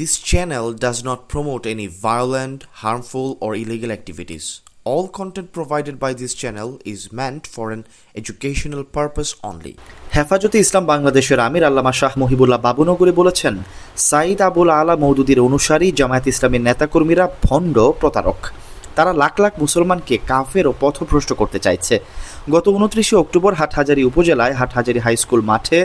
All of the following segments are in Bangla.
This channel does not promote any violent, harmful, or illegal activities. All content provided by this channel is meant for an educational purpose only. হেফাজতে ইসলাম বাংলাদেশের আমির আল্লামা শাহ মহিবুল্লাহ বাবুনগরে বলেছেন সাইদ আবুল আলা মৌদুদির অনুসারী জামায়াত ইসলামের নেতাকর্মীরা ভণ্ড প্রতারক তারা লাখ লাখ মুসলমানকে কাফের ও পথভ্রষ্ট করতে চাইছে। গত উনত্রিশে অক্টোবর হাটহাজারি উপজেলায় হাটহাজারি হাইস্কুল মাঠে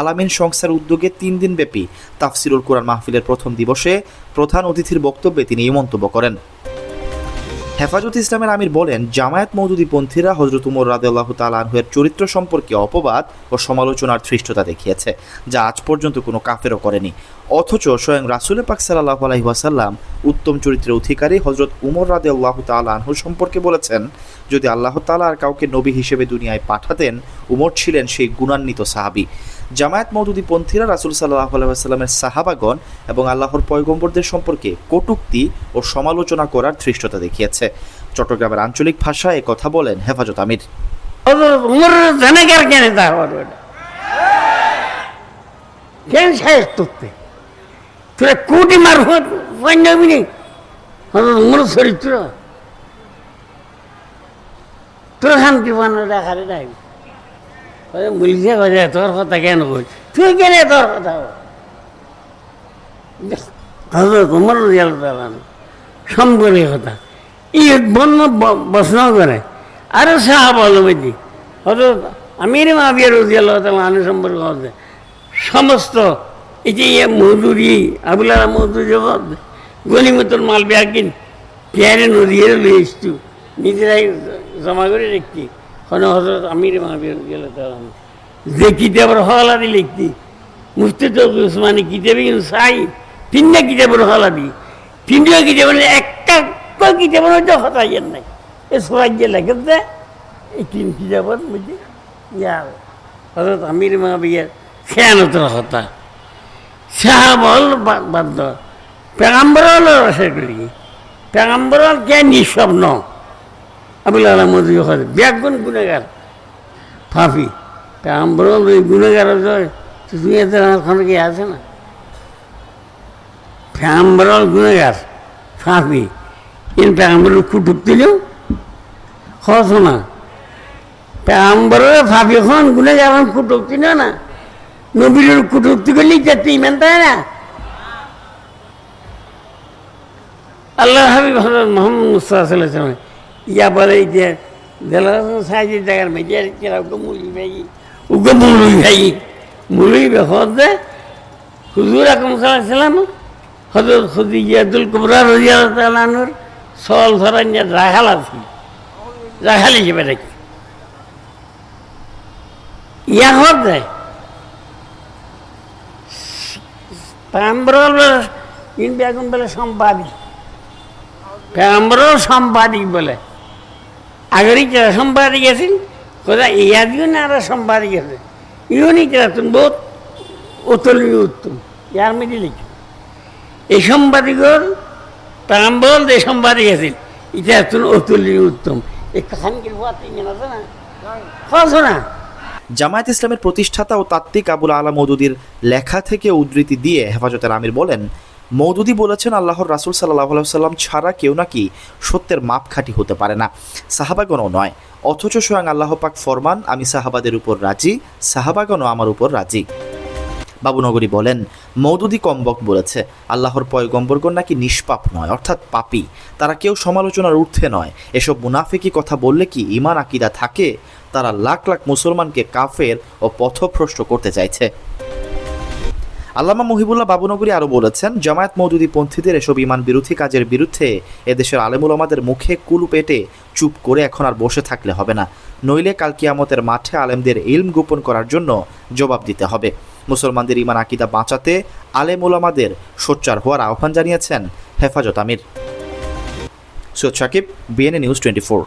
আলামিন সংস্থার উদ্যোগে তিন দিনব্যাপী তাফসিরুল কোরআন মাহফিলের প্রথম দিবসে প্রধান অতিথির বক্তব্যে তিনি এই মন্তব্য করেন। হেফাজত ইসলামের আমির বলেন, জামায়াত মৌদুদি পন্থীরা হজরত উমর রাদেল্লাহ তালাহের চরিত্র সম্পর্কে অপবাদ ও সমালোচনার ধৃষ্টতা দেখিয়েছে, যা আজ পর্যন্ত কোনো কাফেরও করেনি। অথচ স্বয়ং রাসুল পাক সাল্লাহ আলহি ওয়াসাল্লাম উত্তম চরিত্রের অধিকারী হজরত উমর রাদে আল্লাহ তালাহু সম্পর্কে বলেছেন, যদি আল্লাহ তালা আর কাউকে নবী হিসেবে দুনিয়ায় পাঠাতেন, উমর ছিলেন সেই গুণান্বিত সাহাবি। জামায়াত মৌদুদি পন্থীরা রাসুল সাল্লাহ আলাইসাল্লামের সাহাবাগণ এবং আল্লাহর পয়গম্বরদের সম্পর্কে কটুক্তি ও সমালোচনা করার ধৃষ্টতা দেখিয়েছে। চট্টগ্রামের আঞ্চলিক ভাষায় কথা বলেন হেফাজত আমির। কেন বলছে বাজে তোর কথা কেন বল তুই কেন তোর কথা রিয়াল সম্পর্কে কথা। ই বন্য বসন করে আরও আলমদি হজরত আমির মাবিয়া রুজিয়াল মানুষ সম্পর্কে হচ্ছে সমস্ত এই যে ইয়ে মজুরি আবুলারা মজুরি গনিমতুল মাল ব্যাগিন পেয়ারে নদীয়ে লয়ে এসছু নিজেরাই জমা করে রেখছি আমির রুজিয়াল যে কিতাবের হলা লিখতি, মুফতি তো উসমানি কিতাবে কিন্তু তিনটা কিতাবের হলা দি। তিনটা কিতাবের একটা কিতাবের হতাইয়ের নাই। এ সবাই যে লেখেছে এই তিন কিতাবের মধ্যে ইয়ার হজরত আমির মাবিয়ার খেয়ানতর হতা। সাহাবল বাদ্য পেগাম্বরল রসের করি পেগাম্বরল কে নিঃস্বপ্ন আবুল আলম ব্যাগুন গুণেগার। ফাফি পেগাম্বরল ওই গুণেগার তুমি এতে আমার কি আছে না? পেগাম্বরল গুণেগার ফাফি ইন পেগাম্বরের কুটুক দিলেও খরচ না। পেগাম্বরের ফাফি খন গুণেগার কুটুক দিল না। নবীর কুটুক্তি করলে যেতে ইমান তাই না? আল্লাহ হাবিব হজরত মোহাম্মদ মুস্তাহ ইয়া বলে যে সাহায্যের জায়গার মেজে কেরা উগ্র মুলি ভাই উগ্র মুলি ভাই। মুলি হজে হুজুর আকম সাল্লাম হজরত খুদিয়াদুল কুবরা রাজিয়া তালানুর সল ধরান রাহাল আছে। রাহাল হিসেবে রাখি ইয়া হজ পেম্বরল ইন বেগুন বলে সম্পাদিক। পেম্বরল সম্পাদিক বলে। যারা সম্পাদিক আছেন কোথায়? ইয়াদিও না আর সম্পাদিক আছে ইউনি কেরাতুন বহুত অতুলনীয় উত্তম। ইয়ার মধ্যে লিখি। এই সম্পাদিকর পেম্বরল যে সম্পাদিক আছেন এটা এতুন অতুলনীয় উত্তম। এই কাহানিকে আছে না? না। জামায়াত ইসলামের প্রতিষ্ঠাতা ও তাত্ত্বিক আবুল আলা মৌদুদির লেখা থেকে উদ্ধৃতি দিয়ে হেফাজতের আমির বলেন মৌদুদি বলেছেন, আল্লাহর রাসুল সাল্লাহ সাল্লাম ছাড়া কেউ নাকি সত্যের মাপ মাপখাটি হতে পারে না। সাহাবাগণও নয়, অথচ স্বয়ং আল্লাহ পাক ফরমান, আমি সাহাবাদের উপর রাজি, সাহাবাগণও আমার উপর রাজি। বাবুনগরী বলেন, মৌদুদি কম্বক বলেছে, আল্লাহর পয়গম্বরগণ নাকি নিষ্পাপ নয়, অর্থাৎ পাপি। তারা কেউ সমালোচনার ঊর্ধ্বে নয়। এসব মুনাফিকি কথা বললে কি ইমান আকিদা থাকে? তারা লাখ লাখ মুসলমানকে কাফের ও পথভ্রষ্ট করতে চাইছে। আল্লামা মহিবুল্লাহ বাবুনগরী আরও বলেছেন, জামায়াত মৌদুদি পন্থীদের এসব ইমান বিরোধী কাজের বিরুদ্ধে এদেশের আলেমুল আমাদের মুখে কুলু পেটে চুপ করে এখন আর বসে থাকলে হবে না। নইলে কাল কিয়ামতের মাঠে আলেমদের ইলম গোপন করার জন্য জবাব দিতে হবে। মুসলমানদের ইমান আকিদা বাঁচাতে আলেম ওলামাদের সোচ্চার হওয়ার আহ্বান জানিয়েছেন হেফাজত আমির। Syed Sakib BNA news twenty four